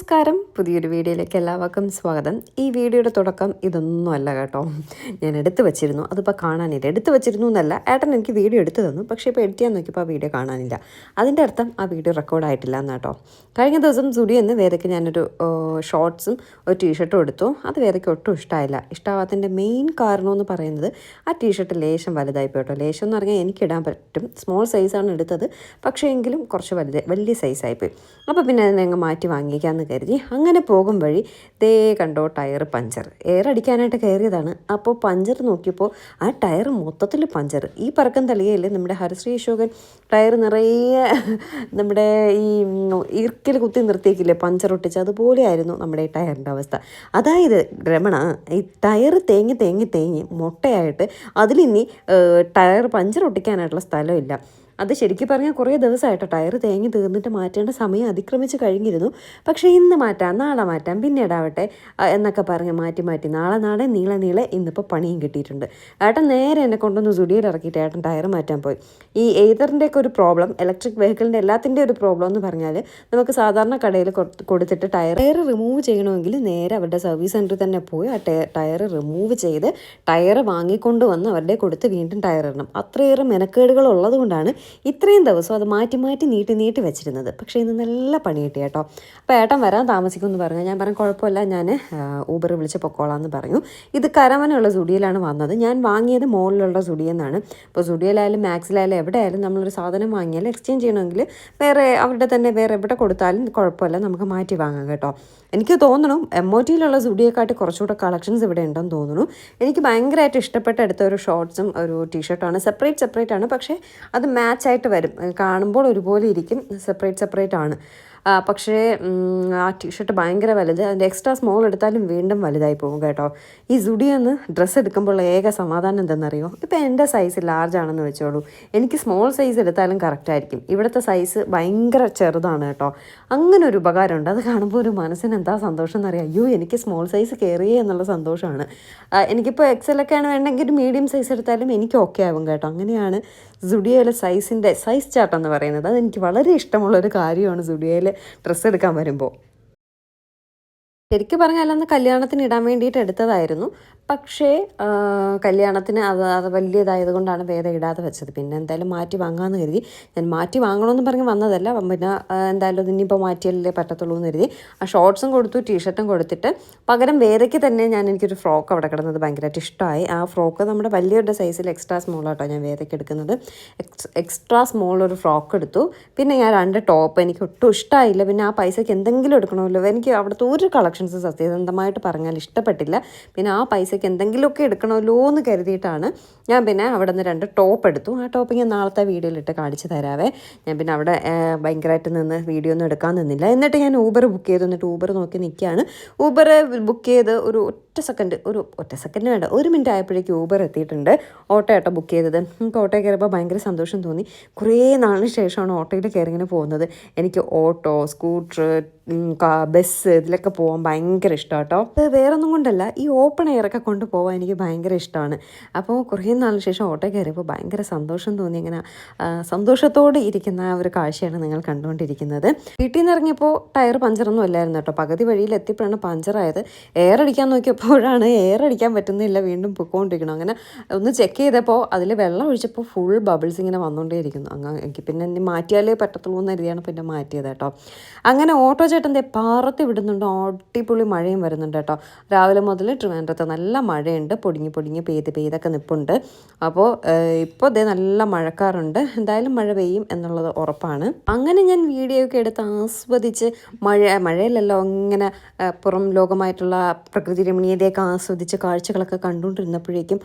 നമസ്കാരം. പുതിയൊരു വീഡിയോയിലേക്ക് എല്ലാവർക്കും സ്വാഗതം. ഈ വീഡിയോയുടെ തുടക്കം ഇതൊന്നുമല്ല കേട്ടോ. ഞാൻ എടുത്തു വച്ചിരുന്നു. അതിപ്പോൾ കാണാനില്ല. എടുത്തു വച്ചിരുന്നു എന്നല്ല. ഏട്ടൻ എനിക്ക് വീഡിയോ എടുത്തു തന്നു. പക്ഷേ ഇപ്പോൾ എഡിറ്റ് ചെയ്യാൻ നോക്കിയപ്പോൾ ആ വീഡിയോ കാണാനില്ല. അതിന്റെ അർത്ഥം ആ വീഡിയോ റെക്കോർഡായിട്ടില്ല എന്നാട്ടോ കഴിഞ്ഞ ദിവസം സുഡിയിൽ എന്ന് വേദയ്ക്ക് ഞാനൊരു ഷോർട്സും ഒരു ടീഷർട്ടും എടുത്തു. അത് വേദയ്ക്ക് ഒട്ടും ഇഷ്ടമായില്ല ഇഷ്ടമാവാത്തതിന്റെ മെയിൻ കാരണമെന്ന് പറയുന്നത് ആ ടീഷർട്ട് ലേശം വലുതായി കേട്ടോ. ലേശം എന്ന് പറഞ്ഞാൽ എനിക്ക് ഇടാൻ പറ്റും. സ്മോൾ സൈസാണ് എടുത്തത്. പക്ഷേ എങ്കിലും കുറച്ച് വലുത് വലിയ സൈസായിപ്പോയി അപ്പോൾ പിന്നെ അതിനെ അങ്ങ് മാറ്റി വാങ്ങിക്കാമെന്ന് കരുതി. അങ്ങനെ പോകും വഴി ദേ കണ്ടോ ടയർ പഞ്ചർ. എയർ അടിക്കാനായിട്ട് കയറിയതാണ്. അപ്പോൾ പഞ്ചർ നോക്കിയപ്പോൾ ആ ടയർ മൊത്തത്തിൽ പഞ്ചർ. ഈ പറക്കം തളികയിൽ നമ്മുടെ ഹരശ്രീ അശോകൻ ടയർ നിറയെ നമ്മുടെ ഈ ഇർക്കിൽ കുത്തി നിർത്തിയേക്കില്ലേ? പഞ്ചർ ഒട്ടിച്ച്. അതുപോലെയായിരുന്നു നമ്മുടെ ഈ ടയറിന്റെ അവസ്ഥ. അതായത് രമണ ഈ ടയർ തേങ്ങി തേങ്ങി തേങ്ങി മുട്ടയായിട്ട് അതിലിനി ടയർ പഞ്ചർ ഒട്ടിക്കാനായിട്ടുള്ള സ്ഥലമില്ല. അത് ശരിക്കും പറഞ്ഞാൽ കുറേ ദിവസമായിട്ട് ടയർ തേങ്ങി തീർന്നിട്ട് മാറ്റേണ്ട സമയം അതിക്രമിച്ച് കഴിഞ്ഞിരുന്നു. പക്ഷേ ഇന്ന് മാറ്റാം നാളെ മാറ്റാം പിന്നീടാവട്ടെ എന്നൊക്കെ പറഞ്ഞ് മാറ്റി മാറ്റി നാളെ നാളെ നീളെ നീളെ ഇന്നിപ്പോൾ പണിയും കിട്ടിയിട്ടുണ്ട്. ഏട്ടൻ നേരെ എന്നെ കൊണ്ടൊന്ന് സുടിയിൽ ഇറക്കിയിട്ട് ഏട്ടൻ ടയർ മാറ്റാൻ പോയി. ഈ എയ്തറിന്റെയൊക്കെ ഒരു പ്രോബ്ലം ഇലക്ട്രിക് വെഹിക്കിളിന്റെ എല്ലാത്തിന്റെ ഒരു പ്രോബ്ലം എന്ന് പറഞ്ഞാൽ നമുക്ക് സാധാരണ കടയിൽ കൊടുത്തിട്ട് ടയർ ടയർ റിമൂവ് ചെയ്യണമെങ്കിൽ നേരെ അവരുടെ സർവീസ് സെന്ററിൽ തന്നെ പോയി ആ ടയ- ടയർ റിമൂവ് ചെയ്ത് ടയർ വാങ്ങിക്കൊണ്ട് വന്ന് അവരുടെ കൊടുത്ത് വീണ്ടും ടയർ ഇടണം അത്രയേറെ മെനക്കേടുകൾ ഉള്ളത് കൊണ്ടാണ് ഇത്രയും ദിവസം അത് മാറ്റി മാറ്റി നീട്ടി നീട്ടി വെച്ചിരുന്നത്. പക്ഷേ ഇന്ന് നല്ല പണി കിട്ടി കേട്ടോ. അപ്പോൾ ഏട്ടൻ വരാൻ താമസിക്കുമെന്ന് പറഞ്ഞു. ഞാൻ പറഞ്ഞു കുഴപ്പമില്ല ഞാൻ ഊബർ വിളിച്ച് പൊക്കോളാം എന്ന് പറഞ്ഞു. ഇത് കരവനുള്ള സുഡിയിലാണ് വന്നത്. ഞാൻ വാങ്ങിയത് മുകളിലുള്ള സുഡിയെന്നാണ് ഇപ്പോൾ സുഡിയിലായാലും മാക്സിലായാലും എവിടെയായാലും നമ്മളൊരു സാധനം വാങ്ങിയാൽ എക്സ്ചേഞ്ച് ചെയ്യണമെങ്കിൽ വേറെ അവരുടെ തന്നെ വേറെ എവിടെ കൊടുത്താലും കുഴപ്പമില്ല നമുക്ക് മാറ്റി വാങ്ങാം കേട്ടോ. എനിക്ക് തോന്നുന്നു എം ഒ ടിയിലുള്ള സുഡിയെക്കാട്ടി കുറച്ചുകൂടെ കളക്ഷൻസ് ഇവിടെ ഉണ്ടെന്ന് തോന്നുന്നു. എനിക്ക് ഭയങ്കരമായിട്ട് ഇഷ്ടപ്പെട്ട എടുത്ത ഒരു ഷോർട്ട്സും ഒരു ടീഷർട്ടാണ് സെപ്പറേറ്റ് സെപ്പറേറ്റ് ആണ്. പക്ഷേ അത് മാച്ച് ആയിട്ട് വരും. കാണുമ്പോൾ ഒരുപോലെ ഇരിക്കും. സെപ്പറേറ്റ് സെപ്പറേറ്റ് ആണ്. പക്ഷേ ആ ടീഷർട്ട് ഭയങ്കര വലുത്. അതിന്റെ എക്സ്ട്രാ സ്മോൾ എടുത്താലും വീണ്ടും വലുതായി പോകും കേട്ടോ. ഈ സുഡിയെന്ന് ഡ്രസ്സ് എടുക്കുമ്പോൾ ഏക സമാധാനം എന്തെന്നറിയോ? ഇപ്പോൾ എന്റെ സൈസ് ലാർജ് ആണെന്ന് വെച്ചോളൂ. എനിക്ക് സ്മോൾ സൈസ് എടുത്താലും കറക്റ്റ് ആയിരിക്കും. ഇവിടുത്തെ സൈസ് ഭയങ്കര ചെറുതാണ് കേട്ടോ. അങ്ങനെ ഒരു ഉപകാരമുണ്ട്. അത് കാണുമ്പോൾ ഒരു മനസ്സിന് എന്താ സന്തോഷം എന്നറിയാം? അയ്യോ എനിക്ക് സ്മോൾ സൈസ് കയറിയേ എന്നുള്ള സന്തോഷമാണ്. എനിക്കിപ്പോൾ എക്സലൊക്കെയാണ് വേണ്ടെങ്കിൽ ഒരു മീഡിയം സൈസ് എടുത്താലും എനിക്ക് ഓക്കെ ആവും കേട്ടോ. അങ്ങനെയാണ് സുഡിയോയിലെ സൈസിന്റെ സൈസ് ചാർട്ട് എന്ന് പറയുന്നത്. അതെനിക്ക് വളരെ ഇഷ്ടമുള്ളൊരു കാര്യമാണ് സുഡിയോയിൽ ഡ്രസ്സ് എടുക്കാൻ വരുമ്പോൾ. ശരിക്കും പറഞ്ഞാൽ അന്ന് കല്യാണത്തിന് ഇടാൻ വേണ്ടിയിട്ട് എടുത്തതായിരുന്നു. പക്ഷേ കല്യാണത്തിന് അത് അത് വലിയതായത് കൊണ്ടാണ് വേറെ ഇടാതെ വെച്ചത്. പിന്നെ എന്തായാലും മാറ്റി വാങ്ങാമെന്ന് കരുതി. ഞാൻ മാറ്റി വാങ്ങണമെന്ന് പറഞ്ഞ് വന്നതല്ല. പിന്നെ എന്തായാലും ഇനിയിപ്പോൾ മാറ്റിയല്ലേ പറ്റത്തുള്ളൂ എന്ന് കരുതി. ആ ഷോർട്സും കൊടുത്തു ടീഷർട്ടും കൊടുത്തിട്ട് പകരം വേദയ്ക്ക് തന്നെ ഞാൻ എനിക്കൊരു ഫ്രോക്ക് അവിടെ കിടന്നത് ഭയങ്കരമായിട്ട് ഇഷ്ടമായി. ആ ഫ്രോക്ക് നമ്മുടെ വലിയൊരു സൈസിൽ എക്സ്ട്രാ സ്മോൾ ആട്ടോ ഞാൻ വേദയ്ക്ക് എടുക്കുന്നത്. എക്സ് എക്സ്ട്രാ സ്മോൾ ഒരു ഫ്രോക്ക് എടുത്തു. പിന്നെ ഞാൻ രണ്ട് ടോപ്പ് എനിക്ക് ഒട്ടും ഇഷ്ടമായില്ല പിന്നെ ആ പൈസയ്ക്ക് എന്തെങ്കിലും എടുക്കണമല്ലോ. എനിക്ക് അവിടുത്തെ ഒരു കളക്ഷൻസ് സത്യസന്ധമായിട്ട് പറഞ്ഞാൽ ഇഷ്ടപ്പെട്ടില്ല. പിന്നെ ആ പൈസയ്ക്ക് എന്തെങ്കിലുമൊക്കെ എടുക്കണമല്ലോ എന്ന് കരുതിയിട്ടാണ് ഞാൻ പിന്നെ അവിടെ നിന്ന് രണ്ട് ടോപ്പ് എടുത്തു. ആ ടോപ്പ് ഞാൻ നാളത്തെ വീഡിയോയിലിട്ട് കാണിച്ചു തരാവേ. ഞാൻ പിന്നെ അവിടെ ഭയങ്കരമായിട്ട് നിന്ന് വീഡിയോ ഒന്നും എടുക്കാൻ നിന്നില്ല. എന്നിട്ട് ഞാൻ ഊബർ ബുക്ക് ചെയ്തു. എന്നിട്ട് ഊബർ നോക്കി നിൽക്കുകയാണ്. ഊബർ ബുക്ക് ചെയ്ത് ഒരു സെക്കൻഡ് ഒരു ഒറ്റ സെക്കൻഡ് വേണ്ട ഒരു മിനിറ്റ് ആയപ്പോഴേക്കും ഊബർ എത്തിയിട്ടുണ്ട്. ഓട്ടോ ആട്ടോ ബുക്ക് ചെയ്തത്. നമുക്ക് ഓട്ടോ കയറിയപ്പോൾ ഭയങ്കര സന്തോഷം തോന്നി. കുറേ നാളിന് ശേഷമാണ് ഓട്ടോയിൽ കയറി ഇങ്ങനെ പോകുന്നത്. എനിക്ക് ഓട്ടോ സ്കൂട്ടർ ബസ് ഇതിലൊക്കെ പോകാൻ ഭയങ്കര ഇഷ്ടം കേട്ടോ അത് വേറെ ഒന്നും കൊണ്ടല്ല ഈ ഓപ്പൺ എയറൊക്കെ കൊണ്ട് പോകാൻ എനിക്ക് ഭയങ്കര ഇഷ്ടമാണ്. അപ്പോൾ കുറേ നാളിന് ശേഷം ഓട്ടോ കയറിയപ്പോൾ ഭയങ്കര സന്തോഷം തോന്നി. ഇങ്ങനെ സന്തോഷത്തോടെ ഇരിക്കുന്ന ആ ഒരു കാഴ്ചയാണ് നിങ്ങൾ കണ്ടുകൊണ്ടിരിക്കുന്നത്. വീട്ടിൽ നിന്ന് ഇറങ്ങിയപ്പോൾ ടയർ പഞ്ചറൊന്നും അല്ലായിരുന്നു കേട്ടോ പകുതി വഴിയിൽ എത്തിയപ്പോഴാണ് പഞ്ചറായത്. എയർ അടിക്കാൻ നോക്കിയപ്പോഴാണ് എയർ അടിക്കാൻ പറ്റുന്നില്ല വീണ്ടും പൊക്കോണ്ടിരിക്കണം അങ്ങനെ ഒന്ന് ചെക്ക് ചെയ്തപ്പോൾ അതിൽ വെള്ളം ഒഴിച്ചപ്പോൾ ഫുൾ ബബിൾസ് ഇങ്ങനെ വന്നുകൊണ്ടേയിരിക്കുന്നു അങ്ങ് എനിക്ക് പിന്നെ മാറ്റിയാലേ പറ്റത്തുള്ളൂ എന്ന് കരുതിയാണ് പിന്നെ മാറ്റിയത് കേട്ടോ. അങ്ങനെ ഓട്ടോ ചേട്ടൻ ദേ പാറത്തി വിടുന്നുണ്ട് അടിപൊളി മഴയും വരുന്നുണ്ട് കേട്ടോ. രാവിലെ മുതൽ ട്രിവാൻഡ്രത്ത് നല്ല മഴയുണ്ട് പൊടിഞ്ഞ് പൊടിഞ്ഞ് പെയ്ത് പെയ്തൊക്കെ നിൽപ്പുണ്ട് അപ്പോൾ ഇപ്പോൾ ഇതേ നല്ല മഴക്കാറുണ്ട്. എന്തായാലും മഴ പെയ്യും എന്നുള്ളത് ഉറപ്പാണ്. അങ്ങനെ ഞാൻ വീഡിയോ ഒക്കെ എടുത്ത് ആസ്വദിച്ച് മഴ മഴയിലല്ലോ അങ്ങനെ പുറം ലോകമായിട്ടുള്ള പ്രകൃതി രമണീയതയൊക്കെ ആസ്വദിച്ച് കാഴ്ചകളൊക്കെ കണ്ടുകൊണ്ടിരുന്നപ്പോഴേക്കും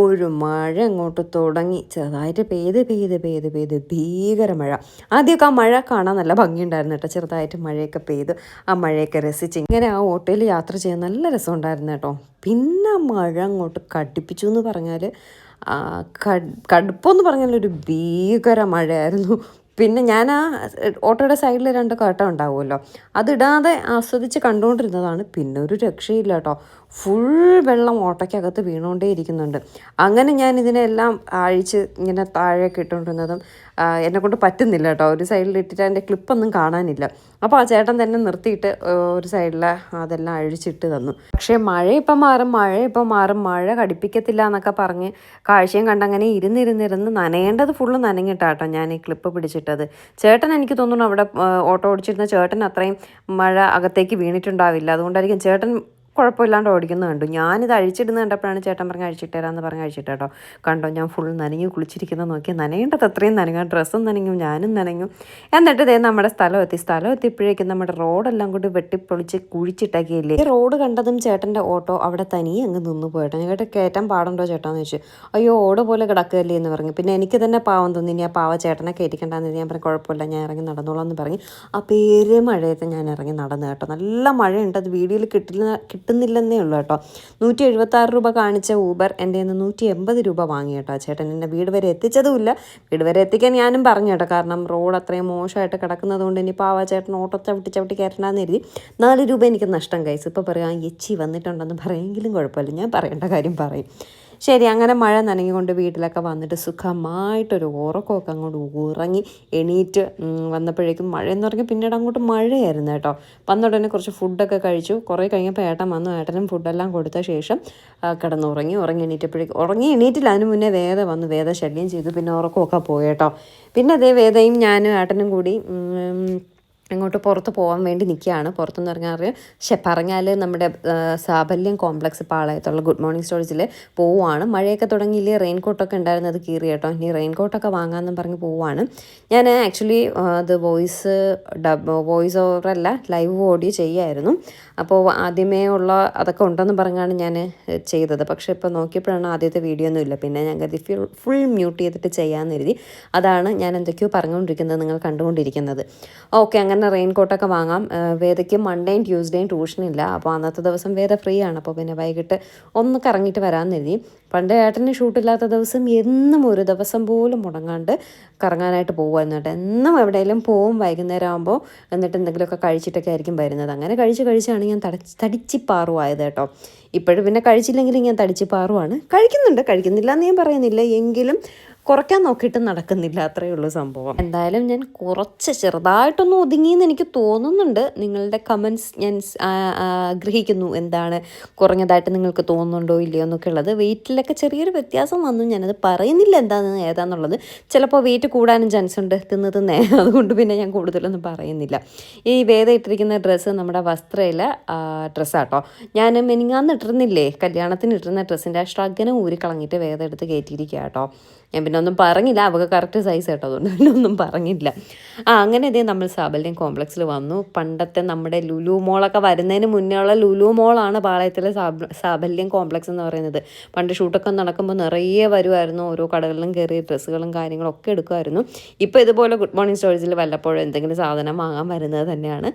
ഒരു മഴ അങ്ങോട്ട് തുടങ്ങി. ചെറുതായിട്ട് പെയ്ത് പെയ്ത് പെയ്ത് പെയ്ത് ഭീകര മഴ. ആദ്യമൊക്കെ ആ മഴ കാണാൻ നല്ല ഭംഗിയുണ്ടായിരുന്നു കേട്ടോ. ചെറുതായിട്ട് മഴയൊക്കെ പെയ്ത്. ആ മഴയൊക്കെ രസിച്ച് ഇങ്ങനെ ആ ഓട്ടോയിൽ യാത്ര ചെയ്യാൻ നല്ല രസമുണ്ടായിരുന്നു കേട്ടോ. പിന്നെ മഴ അങ്ങോട്ട് കടുപ്പിച്ചു എന്ന് പറഞ്ഞാൽ കടുപ്പെന്ന് പറഞ്ഞാൽ ഒരു ഭീകര മഴയായിരുന്നു. പിന്നെ ഞാൻ ആ ഓട്ടോയുടെ സൈഡിൽ രണ്ട് കേട്ട ഉണ്ടാവുമല്ലോ. അതിടാതെ ആസ്വദിച്ച് കണ്ടുകൊണ്ടിരുന്നതാണ് പിന്നെ ഒരു രക്ഷയില്ല കേട്ടോ. ഫുൾ വെള്ളം ഓട്ടയ്ക്കകത്ത് വീണുകൊണ്ടേ ഇരിക്കുന്നുണ്ട് അങ്ങനെ ഞാൻ ഇതിനെല്ലാം അഴിച്ച് ഇങ്ങനെ താഴേക്ക് ഇട്ടുകൊണ്ടിരുന്നതും എന്നെ കൊണ്ട് പറ്റുന്നില്ല കേട്ടോ. ഒരു സൈഡിൽ ഇട്ടിട്ട് അതിന്റെ ക്ലിപ്പൊന്നും കാണാനില്ല. അപ്പോൾ ആ ചേട്ടൻ തന്നെ നിർത്തിയിട്ട് ഒരു സൈഡിൽ അതെല്ലാം അഴിച്ചിട്ട് തന്നു. പക്ഷേ മഴ ഇപ്പം മാറും മഴ ഇപ്പം മാറും മഴ കടിപ്പിക്കത്തില്ല എന്നൊക്കെ പറഞ്ഞ് കാഴ്ചയും കണ്ടങ്ങനെ ഇരുന്നിരുന്നിരുന്ന് നനയേണ്ടത് ഫുള്ള് നനഞ്ഞിട്ടാട്ടോ ഞാൻ ഈ ക്ലിപ്പ് പിടിച്ചിട്ടത്. ചേട്ടൻ എനിക്ക് തോന്നുന്നു അവിടെ ഓട്ടോ ഓടിച്ചിരുന്ന ചേട്ടൻ അത്രയും മഴ അകത്തേക്ക് വീണിട്ടുണ്ടാവില്ല. അതുകൊണ്ടായിരിക്കും ചേട്ടൻ കുഴപ്പമില്ലാണ്ട് ഓടിക്കുന്നത് കണ്ടു. ഞാനിത് അഴിച്ചിടുന്ന കണ്ടപ്പോഴാണ് ചേട്ടൻ പറഞ്ഞ് അഴിച്ചിട്ടേരാന്ന് പറഞ്ഞ് അഴിച്ചിട്ടോ കണ്ടോ ഞാൻ ഫുൾ നനഞ്ഞു കുളിച്ചിരിക്കുന്നത് നോക്കി. നനയേണ്ടത് അത്രയും നനങ്ങും ഡ്രസ്സും നനങ്ങും ഞാനും നനങ്ങും എന്നിട്ട് ഇതേ നമ്മുടെ സ്ഥലം എത്തി. സ്ഥലം എത്തിയപ്പോഴേക്കും നമ്മുടെ റോഡെല്ലാം കൂടി വെട്ടിപ്പൊളിച്ച് കുഴിച്ചിട്ടൊക്കെയില്ലേ? ഈ റോഡ് കണ്ടതും ചേട്ടന്റെ ഓട്ടോ അവിടെ തനിയെ അങ്ങ് നിന്നു പോയിട്ടോ. കേട്ട് കയറ്റാൻ പാടുണ്ടോ ചേട്ടാന്ന് ചോദിച്ചു. അയ്യോ ഓട് പോലെ കിടക്കുകയല്ലേ? എന്ന് പറഞ്ഞു. പിന്നെ എനിക്ക് തന്നെ പാവം തോന്നി. ഇനി ആ പാവ ചേട്ടനെ കയറ്റിക്കണ്ടെന്ന് ഞാൻ പറഞ്ഞു കുഴപ്പമില്ല ഞാൻ ഇറങ്ങി നടന്നോളാം എന്ന് പറഞ്ഞ്. ആ പേര് മഴയത്ത് ഞാൻ ഇറങ്ങി നടന്നു കേട്ടോ. നല്ല മഴയുണ്ട്. അത് വീഡിയോയിൽ കിട്ടില്ല കിട്ടുന്നില്ലെന്നേ ഉള്ളൂ കേട്ടോ. നൂറ്റി എഴുപത്താറ് രൂപ കാണിച്ച ഊബർ എന്റെ നിന്ന് നൂറ്റി എൺപത് രൂപ വാങ്ങി കേട്ടോ ചേട്ടൻ എന്നെ വീട് വരെ എത്തിച്ചതുമില്ല. വീട് വരെ എത്തിക്കാൻ ഞാനും പറഞ്ഞു കേട്ടോ. കാരണം റോഡ് അത്രയും മോശമായിട്ട് കിടക്കുന്നത് കൊണ്ട് ഇനി പാവ ചേട്ടൻ ഓട്ടോ ചവിട്ടി ചവിട്ടി കയറ്റണ്ടെന്ന് എഴുതി നാല് രൂപ എനിക്ക് നഷ്ടം കഴിച്ചു ഇപ്പോൾ പറയാം എച്ചി വന്നിട്ടുണ്ടെന്ന് പറയുമെങ്കിലും കുഴപ്പമില്ല. ഞാൻ പറയേണ്ട കാര്യം പറയും. ശരി അങ്ങനെ മഴ നനഞ്ഞുകൊണ്ട് വീട്ടിലൊക്കെ വന്നിട്ട് സുഖമായിട്ടൊരു ഉറക്കമൊക്കെ അങ്ങോട്ട് ഉറങ്ങി എണീറ്റ് വന്നപ്പോഴേക്കും മഴ എന്ന് പറഞ്ഞാൽ പിന്നീട് അങ്ങോട്ട് മഴയായിരുന്നു കേട്ടോ. വന്ന ഉടനെ കുറച്ച് ഫുഡൊക്കെ കഴിച്ചു. കുറേ കഴിഞ്ഞപ്പോൾ ഏട്ടൻ വന്നു. ഏട്ടനും ഫുഡെല്ലാം കൊടുത്ത ശേഷം കിടന്നുറങ്ങി. ഉറങ്ങി എണീറ്റപ്പോഴേക്കും ഉറങ്ങി എണീറ്റില്ല. അതിന് മുന്നേ വേദ വന്നു. വേദ ശല്യം ചെയ്തു. പിന്നെ ഉറക്കമൊക്കെ പോയി കേട്ടോ. പിന്നെ അതേ വേദയും ഞാനും ഏട്ടനും കൂടി അങ്ങോട്ട് പുറത്ത് പോകാൻ വേണ്ടി നിൽക്കുകയാണ്. പുറത്തുനിന്ന് പറഞ്ഞാൽ പക്ഷെ പറഞ്ഞാൽ നമ്മുടെ സാബല്യം കോംപ്ലക്സ് പാളയത്തുള്ള ഗുഡ് മോർണിംഗ് സ്റ്റോറേജിൽ പോവുകയാണ് മഴയൊക്കെ തുടങ്ങിയില്ലേ റെയിൻ കോട്ടൊക്കെ ഉണ്ടായിരുന്നു അത് കീറി കേട്ടോ. ഇനി റെയിൻ കോട്ടൊക്കെ വാങ്ങാമെന്നും പറഞ്ഞ് പോവുകയാണ് ഞാൻ ആക്ച്വലി അത് വോയിസ് ഡബ് വോയിസ് ഓവറല്ല ലൈവ് ഓഡിയോ ചെയ്യായിരുന്നു. അപ്പോൾ ആദ്യമേ ഉള്ള അതൊക്കെ ഉണ്ടെന്ന് പറഞ്ഞാണ് ഞാൻ ചെയ്തത്. പക്ഷേ ഇപ്പോൾ നോക്കിയപ്പോഴാണ് ആദ്യത്തെ വീഡിയോ ഒന്നും ഇല്ല. പിന്നെ ഞാൻ കരുതി ഫുൾ ഫുൾ മ്യൂട്ട് ചെയ്തിട്ട് ചെയ്യാമെന്ന് കരുതി. അതാണ് ഞാൻ എന്തൊക്കെയോ പറഞ്ഞുകൊണ്ടിരിക്കുന്നത് നിങ്ങൾ കണ്ടുകൊണ്ടിരിക്കുന്നത്. ഓക്കെ അങ്ങനെ റെയിൻ കോട്ടൊക്കെ വാങ്ങാം. വേദയ്ക്ക് മൺഡേയും ട്യൂസ്ഡേയും ട്യൂഷനില്ല. അപ്പോൾ അന്നത്തെ ദിവസം വേദ ഫ്രീ ആണ് അപ്പോൾ പിന്നെ വൈകിട്ട് ഒന്ന് കറങ്ങിയിട്ട് വരാമെന്ന് എഴുതി പണ്ട് ഏട്ടന് ഷൂട്ടില്ലാത്ത ദിവസം എന്നും ഒരു ദിവസം പോലും മുടങ്ങാണ്ട് കറങ്ങാനായിട്ട് പോകുമായിരുന്നു കേട്ടോ. എന്നും എവിടെയെങ്കിലും പോവും വൈകുന്നേരം ആകുമ്പോൾ എന്നിട്ട് എന്തെങ്കിലുമൊക്കെ കഴിച്ചിട്ടൊക്കെ ആയിരിക്കും വരുന്നത്. അങ്ങനെ കഴിച്ച് കഴിച്ചാണ് ഞാൻ തടച്ച് തടിച്ചിപ്പാറുമായത് കേട്ടോ. ഇപ്പോഴും പിന്നെ കഴിച്ചില്ലെങ്കിൽ ഞാൻ തടിച്ചിപ്പാറുമാണ് കഴിക്കുന്നുണ്ട്. കഴിക്കുന്നില്ല എന്ന് ഞാൻ പറയുന്നില്ല. എങ്കിലും കുറയ്ക്കാൻ നോക്കിയിട്ട് നടക്കുന്നില്ല അത്രയേ ഉള്ളൂ സംഭവം. എന്തായാലും ഞാൻ കുറച്ച് ചെറുതായിട്ടൊന്ന് ഒതുങ്ങിയെന്ന് എനിക്ക് തോന്നുന്നുണ്ട്. നിങ്ങളുടെ കമൻസ് ഞാൻ ആഗ്രഹിക്കുന്നു എന്താണ് കുറഞ്ഞതായിട്ട് നിങ്ങൾക്ക് തോന്നുന്നുണ്ടോ ഇല്ലയോ എന്നൊക്കെ ഉള്ളത് വെയിറ്റിലൊക്കെ ചെറിയൊരു വ്യത്യാസം വന്നു. ഞാനത് പറയുന്നില്ല എന്താണെന്ന് ഏതാന്നുള്ളത്. ചിലപ്പോൾ വെയിറ്റ് കൂടാനും ചാൻസ് ഉണ്ട് തിന്ന് തിന്നേ അതുകൊണ്ട് പിന്നെ ഞാൻ കൂടുതലൊന്നും പറയുന്നില്ല. ഈ വേദ ഇട്ടിരിക്കുന്ന ഡ്രസ്സ് നമ്മുടെ വസ്ത്രയിലെ ഡ്രസ്സാട്ടോ ഞാൻ മെനിങ്ങാന്ന് ഇട്ടിരുന്നില്ലേ? കല്യാണത്തിന് ഇട്ടിരുന്ന ഡ്രസ്സിന്റെ ആ ഊരി ഊരിക്കളഞ്ഞിട്ട് വേദ എടുത്ത് കയറ്റിയിരിക്കുക കേട്ടോ ഞാൻ പിന്നെ ഒന്നും പറഞ്ഞില്ല. അവൾക്ക് കറക്റ്റ് സൈസ് കേട്ടോ. അതുകൊണ്ട് പിന്നെ ഒന്നും പറഞ്ഞില്ല. ആ അങ്ങനെ ഇതേ നമ്മൾ സാബല്യം കോംപ്ലക്സിൽ വന്നു. പണ്ടത്തെ നമ്മുടെ ലുലു മോളൊക്കെ വരുന്നതിന് മുന്നേ ഉള്ള ലുലു മോളാണ് പാളയത്തിലെ സാബ സാബല്യം കോംപ്ലക്സ് എന്ന് പറയുന്നത്. പണ്ട് ഷൂട്ടൊക്കെ നടക്കുമ്പോൾ നിറയെ വരുമായിരുന്നു ഓരോ കടകളിലും കയറി ഡ്രസ്സുകളും കാര്യങ്ങളും ഒക്കെ എടുക്കുമായിരുന്നു ഇപ്പോൾ ഇതുപോലെ ഗുഡ് മോർണിംഗ് സ്റ്റോറേജിൽ വല്ലപ്പോഴും എന്തെങ്കിലും സാധനം വാങ്ങാൻ വരുന്നത് തന്നെയാണ്.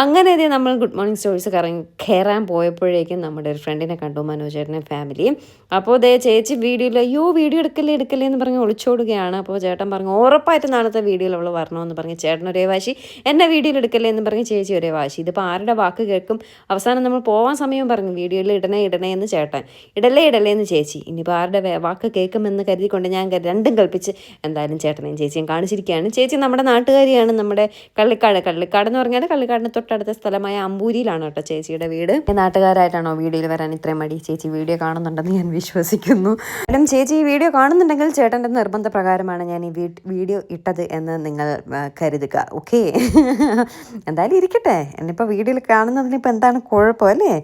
അങ്ങനെ ഇതേ നമ്മൾ ഗുഡ് മോർണിംഗ് സ്റ്റോറീസ് കറങ്ങി കയറാൻ പോയപ്പോഴേക്കും നമ്മുടെ ഒരു ഫ്രണ്ടിനെ കണ്ടു മനോജേട്ടനെ ഫാമിലിയും അപ്പോൾ ദേ ചേച്ചി വീഡിയോയിൽ അയ്യോ വീഡിയോ എടുക്കല്ലേ എടുക്കല്ലേ എന്ന് പറഞ്ഞ് ഒളിച്ചോടുകയാണ്. അപ്പോൾ ചേട്ടൻ പറഞ്ഞു ഉറപ്പായിട്ട് നാളത്തെ വീഡിയോയിൽ അവൾ വരണമെന്ന് പറഞ്ഞ് ചേട്ടൻ ഒരേ വാശി എന്നെ വീഡിയോയിൽ എടുക്കല്ലേ എന്ന് പറഞ്ഞ് ചേച്ചി ഒരേ വാശി. ഇതിപ്പോൾ ആരുടെ വാക്ക് കേൾക്കും? അവസാനം നമ്മൾ പോകാൻ സമയം പറഞ്ഞു വീഡിയോയിൽ ഇടണേ ഇടണേ എന്ന് ചേട്ടൻ. ഇടല്ലേ ഇടലേ എന്ന് ചേച്ചി. ഇനിയിപ്പോൾ ആരുടെ വാക്ക് കേൾക്കുമെന്ന് കരുതിക്കൊണ്ട് ഞാൻ രണ്ടും കൽപ്പിച്ച് എന്തായാലും ചേട്ടനെയും ചേച്ചിയും കാണിച്ചിരിക്കുകയാണ്. ചേച്ചി നമ്മുടെ നാട്ടുകാരിയാണ് നമ്മുടെ കള്ളിക്കാട്. കള്ളിക്കാട് എന്ന് പറഞ്ഞാൽ കള്ളിക്കാടിന് തൊട്ടടുത്ത സ്ഥലമായ അമ്പൂരിയിലാണ് കേട്ടോ ചേച്ചിയുടെ വീട്. നാട്ടുകാരായിട്ടാണോ വീഡിയോയിൽ വരാൻ ഇത്രയും മടി? ചേച്ചി വീഡിയോ കാണുന്നുണ്ടെന്ന് ഞാൻ വിശ്വസിക്കുന്നു. എന്നാലും ചേച്ചി ഈ വീഡിയോ കാണുന്നുണ്ടെങ്കിൽ ചേട്ടന്റെ നിർബന്ധ പ്രകാരമാണ് ഞാൻ ഈ വീഡിയോ ഇട്ടത് എന്ന് നിങ്ങൾ കരുതുക. ഓക്കേ എന്തായാലും ഇരിക്കട്ടെ. എന്നിപ്പോൾ വീഡിയോയിൽ കാണുന്നതിന് ഇപ്പോൾ എന്താണ് കുഴപ്പം അല്ലേ?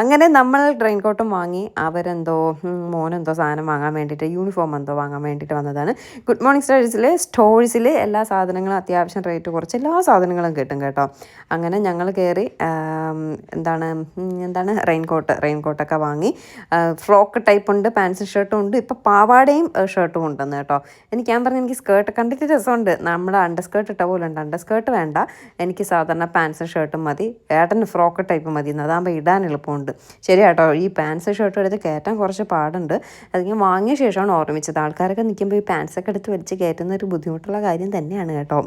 അങ്ങനെ നമ്മൾ റെയിൻ കോട്ടും വാങ്ങി. അവരെന്തോ മോനെന്തോ സാധനം വാങ്ങാൻ വേണ്ടിയിട്ട് യൂണിഫോം എന്തോ വാങ്ങാൻ വേണ്ടിയിട്ട് വന്നതാണ്. ഗുഡ് മോർണിംഗ് സ്റ്റോഴ്സിൽ സ്റ്റോഴ്സിൽ എല്ലാ സാധനങ്ങളും അത്യാവശ്യം റേറ്റ് കുറച്ച് എല്ലാ സാധനങ്ങളും കിട്ടും കേട്ടോ. അങ്ങനെ ഞങ്ങൾ കയറി എന്താണ് എന്താണ് റെയിൻ കോട്ട് റെയിൻ കോട്ടൊക്കെ വാങ്ങി. ഫ്രോക്ക് ടൈപ്പ് ഉണ്ട് പാൻസും ഷർട്ടും ഉണ്ട് ഇപ്പോൾ പാവാടയും ഷർട്ടും ഉണ്ടെന്ന് കേട്ടോ. എനിക്ക് ഞാൻ പറഞ്ഞു എനിക്ക് സ്കേർട്ട് കണ്ടിട്ട് രസമുണ്ട്. നമ്മുടെ അണ്ടർ സ്കേർട്ട് ഇട്ട പോലെ ഉണ്ട്. അണ്ടർ സ്കേർട്ട് വേണ്ട. എനിക്ക് സാധാരണ പാൻസും ഷർട്ടും മതി. ഏട്ടന് ഫ്രോക്ക് ടൈപ്പ് മതി. അതാകുമ്പോൾ ഇടാൻ എളുപ്പമുണ്ട്. ശരി കേട്ടോ ഈ പാൻസ് ഷർട്ട് എടുത്ത് കയറ്റാൻ കുറച്ച് പാടുണ്ട്. അത് ഞാൻ വാങ്ങിയ ശേഷമാണ് ഓർമ്മിച്ചത്. ആൾക്കാരൊക്കെ നിൽക്കുമ്പോൾ ഈ പാൻസൊക്കെ എടുത്ത് വലിച്ച് കയറ്റുന്ന ഒരു ബുദ്ധിമുട്ടുള്ള കാര്യം തന്നെയാണ് കേട്ടോ.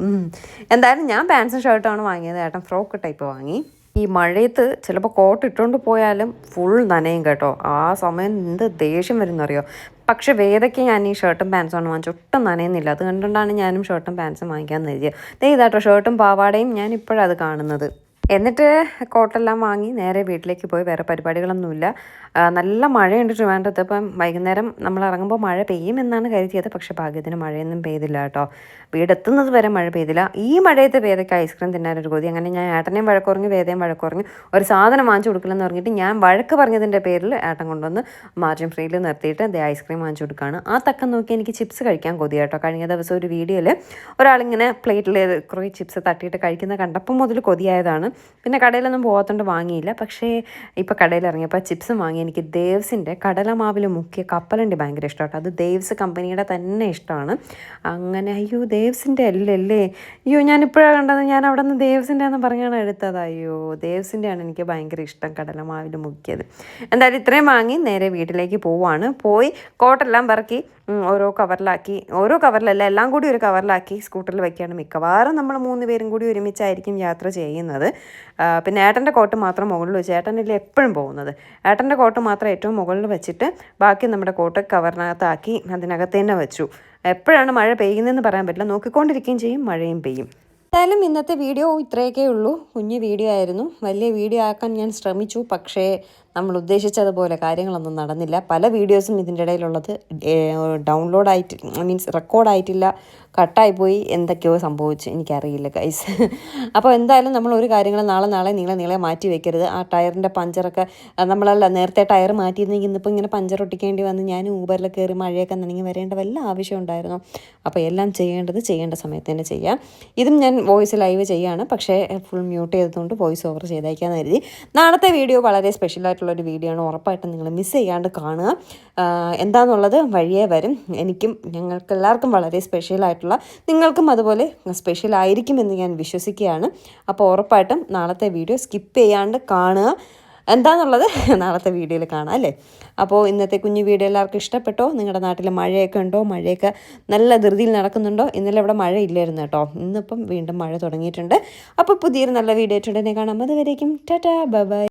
എന്തായാലും ഞാൻ പാൻസും ഷർട്ടുമാണ് വാങ്ങിയത് ഏട്ടൻ ഫ്രോക്ക് ടൈപ്പ് വാങ്ങി. ഈ മഴയത്ത് ചിലപ്പോൾ കോട്ട് ഇട്ടുകൊണ്ട് പോയാലും ഫുൾ നനയും കേട്ടോ. ആ സമയം എന്ത് ദേഷ്യം വരുന്നറിയോ? പക്ഷെ വേദയ്ക്ക് ഞാൻ ഈ ഷർട്ടും പാൻസുമാണ് വാങ്ങിച്ചു ഒട്ടും നനയുന്നില്ല. അത് കണ്ടുകൊണ്ടാണ് ഞാനും ഷർട്ടും പാൻസും വാങ്ങിക്കാൻ ദേ ഇതാട്ടോ ഷർട്ടും പാവാടയും ഞാൻ ഇപ്പോഴത് കാണുന്നത്. എന്നിട്ട് കോട്ടെല്ലാം വാങ്ങി നേരെ വീട്ടിലേക്ക് പോയി. വേറെ പരിപാടികളൊന്നുമില്ല. നല്ല മഴയുണ്ട് ട്രിവാൻഡ്രത്ത്. ഇപ്പം വൈകുന്നേരം നമ്മൾ ഇറങ്ങുമ്പോൾ മഴ പെയ്യുമെന്നാണ് കരുതിയത്. പക്ഷെ ഭാഗ്യത്തിന് മഴയൊന്നും പെയ്തില്ല കേട്ടോ. വീടെത്തുന്നത് വരെ മഴ പെയ്തില്ല. ഈ മഴയത്ത് വേദയ്ക്ക് ഐസ്ക്രീം തിന്നാനൊരു കൊതി. അങ്ങനെ ഞാൻ ഏട്ടനെയും വഴക്കുറങ്ങി വേദയും വഴക്കുറങ്ങി ഒരു സാധനം വാങ്ങിച്ചു കൊടുക്കില്ലെന്ന് പറഞ്ഞിട്ട് ഞാൻ വഴക്ക് പറഞ്ഞതിന്റെ പേരിൽ ഏട്ടൻ കൊണ്ടുവന്ന് മാർജിൻ ഫ്രീയിൽ നിർത്തിയിട്ട് അതേ ഐസ്ക്രീം വാങ്ങിച്ചു കൊടുക്കുകയാണ്. ആ തക്കം നോക്കി എനിക്ക് ചിപ്സ് കഴിക്കാൻ കൊതി കേട്ടോ. കഴിഞ്ഞ ദിവസം ഒരു വീഡിയോയിൽ ഒരാളിങ്ങനെ പ്ലേറ്റിൽ കുറേ ചിപ്സ് തട്ടിയിട്ട് കഴിക്കുന്ന കണ്ടപ്പം മുതൽ കൊതിയായതാണ്. പിന്നെ കടയിലൊന്നും പോകാത്തതുകൊണ്ട് വാങ്ങിയില്ല. പക്ഷേ ഇപ്പോൾ കടയിൽ ഇറങ്ങിയപ്പോൾ ചിപ്സും വാങ്ങി. എനിക്ക് ദേവ്സിന്റെ കടലമാവിൽ മുക്കിയ കപ്പലുണ്ട് ഭയങ്കര ഇഷ്ടമാണ് അത് ദേവ്സ് കമ്പനിയുടെ തന്നെ ഇഷ്ടമാണ്. അങ്ങനെ അയ്യോ ദേവ്സിന്റെ അല്ലല്ലേ? അയ്യോ ഞാനിപ്പോഴാണ് കണ്ടത്. ഞാൻ അവിടെ നിന്ന് ദേവ്സിന്റെ എന്ന് പറഞ്ഞാണ് എടുത്തത്. അയ്യോ ദേവ്സിന്റെയാണ് എനിക്ക് ഭയങ്കര ഇഷ്ടം കടലമാവിൽ മുക്കിയത്. എന്തായാലും ഇത്രയും വാങ്ങി നേരെ വീട്ടിലേക്ക് പോവാണ്. പോയി കോട്ടെല്ലാം പറക്കി ഓരോ കവറിലാക്കി. ഓരോ കവറിലല്ല എല്ലാം കൂടി ഒരു കവറിലാക്കി സ്കൂട്ടറിൽ വയ്ക്കുകയാണ് മിക്കവാറും നമ്മൾ മൂന്ന് പേരും കൂടി ഒരുമിച്ചായിരിക്കും യാത്ര ചെയ്യുന്നത്. പിന്നെ ഏട്ടന്റെ കോട്ട് മാത്രം മുകളിൽ വെച്ച് ഏട്ടനില്ല എപ്പോഴും പോകുന്നത്. ഏട്ടന്റെ കോട്ട് മാത്രം ഏറ്റവും മുകളിൽ വെച്ചിട്ട് ബാക്കി നമ്മുടെ കോട്ട് കവറിനകത്താക്കി അതിനകത്ത് തന്നെ വെച്ചു. എപ്പോഴാണ് മഴ പെയ്യുന്നതെന്ന് പറയാൻ പറ്റില്ല. നോക്കിക്കൊണ്ടിരിക്കുകയും ചെയ്യും മഴയും പെയ്യും. എന്തായാലും ഇന്നത്തെ വീഡിയോ ഇത്രയൊക്കെ ഉള്ളൂ. കുഞ്ഞു വീഡിയോ ആയിരുന്നു. വലിയ വീഡിയോ ആക്കാൻ ഞാൻ ശ്രമിച്ചു. പക്ഷേ നമ്മൾ ഉദ്ദേശിച്ചതുപോലെ കാര്യങ്ങളൊന്നും നടന്നില്ല. പല വീഡിയോസും ഇതിന്റെ ഇടയിലുള്ളത് ഡൗൺലോഡ് ആയിട്ട് മീൻസ് റെക്കോർഡായിട്ടില്ല കട്ടായിപ്പോയി. എന്തൊക്കെയോ സംഭവിച്ചു എനിക്കറിയില്ല ഗൈസ് അപ്പോൾ എന്തായാലും നമ്മൾ ഒരു കാര്യങ്ങൾ നാളെ നാളെ നീളെ നീളെ മാറ്റി വെക്കരുത്. ആ ടയറിന്റെ പഞ്ചറൊക്കെ നമ്മളല്ല നേരത്തെ ടയർ മാറ്റിയിരുന്നെങ്കിൽ ഇന്നിപ്പോൾ ഇങ്ങനെ പഞ്ചർ ഒട്ടിക്കേണ്ടി വന്ന് ഞാൻ ഊബറിൽ കയറി മഴയൊക്കെ നനങ്ങി വരേണ്ട വല്ല ആവശ്യം ഉണ്ടായിരുന്നു? അപ്പോൾ എല്ലാം ചെയ്യേണ്ടത് ചെയ്യേണ്ട സമയത്ത് തന്നെ ചെയ്യാം. ഇതും ഞാൻ വോയിസ് ലൈവ് ചെയ്യാണ്. പക്ഷേ ഫുൾ മ്യൂട്ട് ചെയ്തതുകൊണ്ട് വോയിസ് ഓവർ ചെയ്തേക്കാമെന്ന് കരുതി. നാളത്തെ വീഡിയോ വളരെ സ്പെഷ്യൽ ഒരു വീഡിയോ ആണ്. ഉറപ്പായിട്ടും നിങ്ങൾ മിസ് ചെയ്യാണ്ട് കാണുക. എന്താണെന്നുള്ളത് വഴിയേ വരും. എനിക്കും ഞങ്ങൾക്ക് എല്ലാവർക്കും വളരെ സ്പെഷ്യൽ ആയിട്ടുള്ള നിങ്ങൾക്കും അതുപോലെ സ്പെഷ്യൽ ആയിരിക്കും എന്ന് ഞാൻ വിശ്വസിക്കുകയാണ്. അപ്പോൾ ഉറപ്പായിട്ടും നാളത്തെ വീഡിയോ സ്കിപ്പ് ചെയ്യാണ്ട് കാണുക. എന്താണെന്നുള്ളത് നാളത്തെ വീഡിയോയിൽ കാണാം അല്ലേ? അപ്പോൾ ഇന്നത്തെ കുഞ്ഞു വീഡിയോ എല്ലാവർക്കും ഇഷ്ടപ്പെട്ടോ? നിങ്ങളുടെ നാട്ടിൽ മഴയൊക്കെ ഉണ്ടോ? മഴയൊക്കെ നല്ല ധൃതിയിൽ നടക്കുന്നുണ്ടോ? ഇന്നലെ ഇവിടെ മഴ ഇല്ലായിരുന്നു കേട്ടോ. ഇന്നിപ്പം വീണ്ടും മഴ തുടങ്ങിയിട്ടുണ്ട്. അപ്പോൾ പുതിയൊരു നല്ല വീഡിയോ ആയിട്ടുണ്ടെങ്കിൽ കാണാം. അതുവരേക്കും ടാറ്റാ ബൈ.